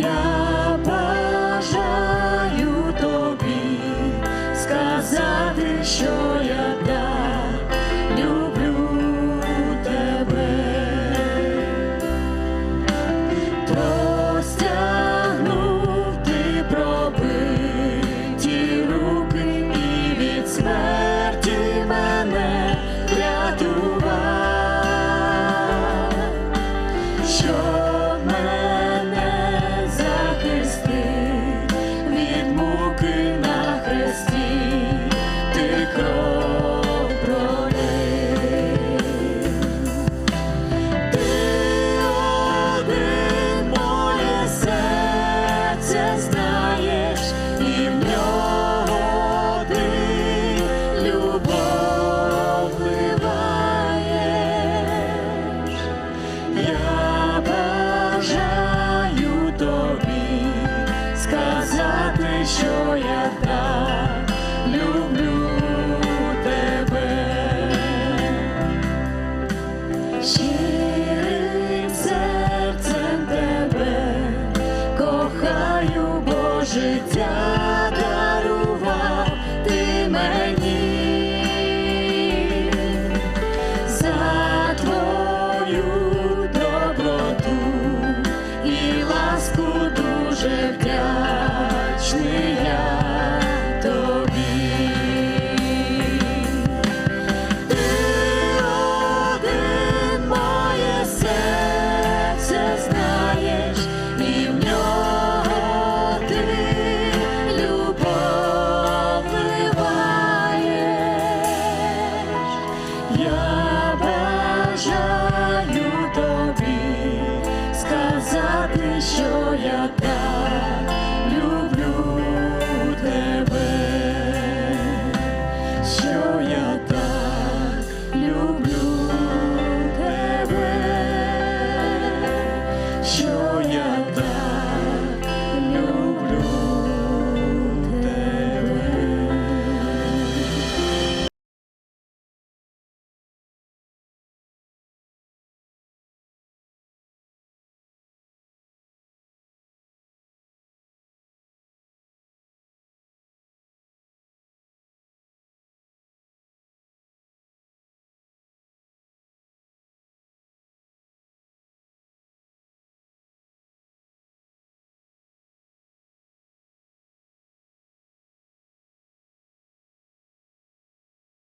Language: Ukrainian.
yeah. Що я так люблю тебе. Щирим серцем тебе кохаю, бо життя дарував ти мені за твою доброту і ласку дуже вдячний я тобі. Моє серце знаєш, і в ти любов. Я бажаю тобі сказати, що я